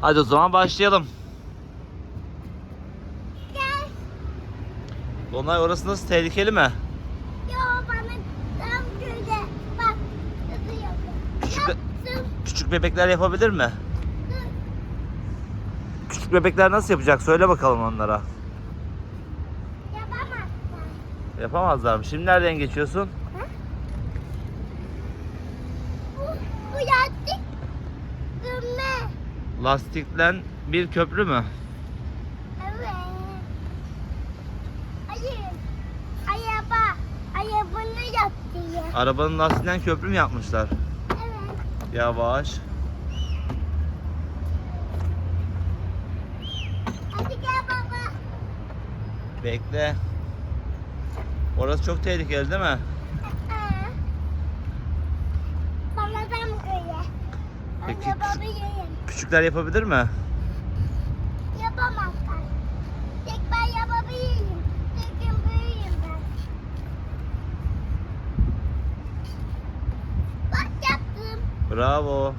Hadi o zaman başlayalım. Gel. Dolunay orası nasıl tehlikeli mi? Yo bana tam şöyle. Bak. Küçük. Küçük bebekler yapabilir mi? Küçük bebekler nasıl yapacak? Söyle bakalım onlara. Yapamazsın. Yapamazlar mı? Şimdi nereden geçiyorsun? Bu, bu yastık. Dönme. Lastiklen bir köprü mü? Evet. Hayır. Araba. Arabanı yaptı. Arabanın lastiğinden köprü mü yapmışlar? Evet. Yavaş. Hadi gel baba. Bekle. Orası çok tehlikeli değil mi? Mı öyle? Peki, Anne baba yiyeyim. Küçükler yapabilir mi? Yapamazlar. Tek ben yapabilirim. Tek gün ben. Bak yaptım. Bravo.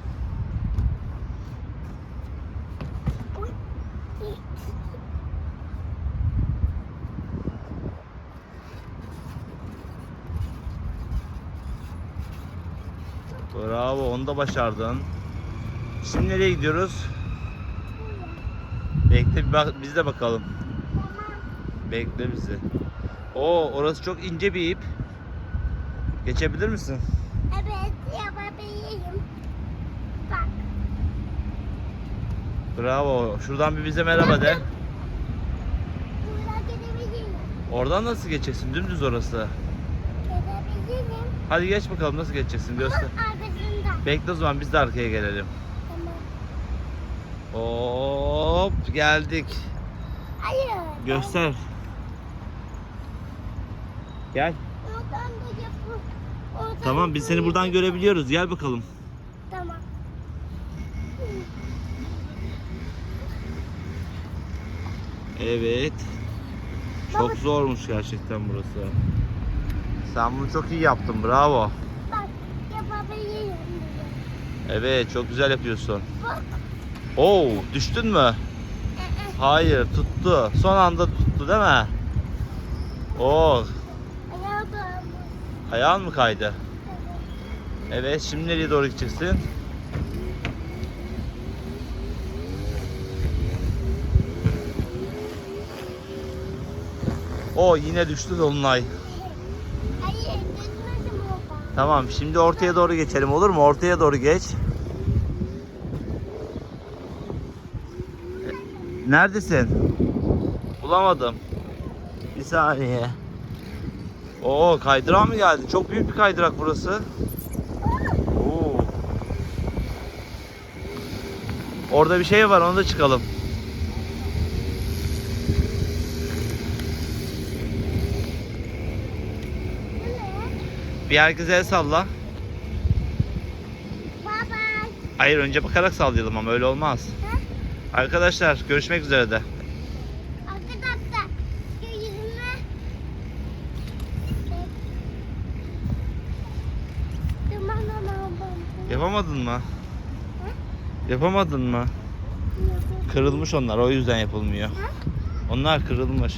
Bravo. Onu da başardın. Şimdi nereye gidiyoruz? Bekle bir bak, biz de bakalım. Bekle bizi. Oo orası çok ince bir ip. Geçebilir misin? Evet yapabilirim. Bak. Bravo. Şuradan bir bize merhaba de. Oradan nasıl geçeceksin? Dümdüz orası. Gidebilirim. Hadi geç bakalım nasıl geçeceksin göster. Bekle o zaman biz de arkaya gelelim. Hop geldik. Hayır. Göster. Gel. Oradan da. Oradan Tamam biz seni da- buradan görebiliyoruz. Gel bakalım. Tamam. Evet. Çok Baba- zormuş gerçekten burası. Sen bunu çok iyi yaptın. Bravo. Bak yapabilirim. Evet çok güzel yapıyorsun. Bak. Oo düştün mü? Hayır tuttu. Son anda tuttu değil mi? Oo bağlı. ayağın mı kaydı? Evet şimdi nereye doğru gideceksin? O yine düştü Dolunay. Hayır. Tamam şimdi ortaya doğru geçelim olur mu? Ortaya doğru geç. Neredesin? Bulamadım. Bir saniye. Oo kaydırak mı geldi? Çok büyük bir kaydırak burası. Oo. Orada bir şey var onu da çıkalım. Bir herkese el salla. Hayır önce bakarak sallayalım ama öyle olmaz. Arkadaşlar görüşmek üzere de. Arkadaşlar yüzüme. Yapamadın mı? Yapamadın mı? Kırılmış onlar o yüzden yapılmıyor. Ha? Onlar kırılmış.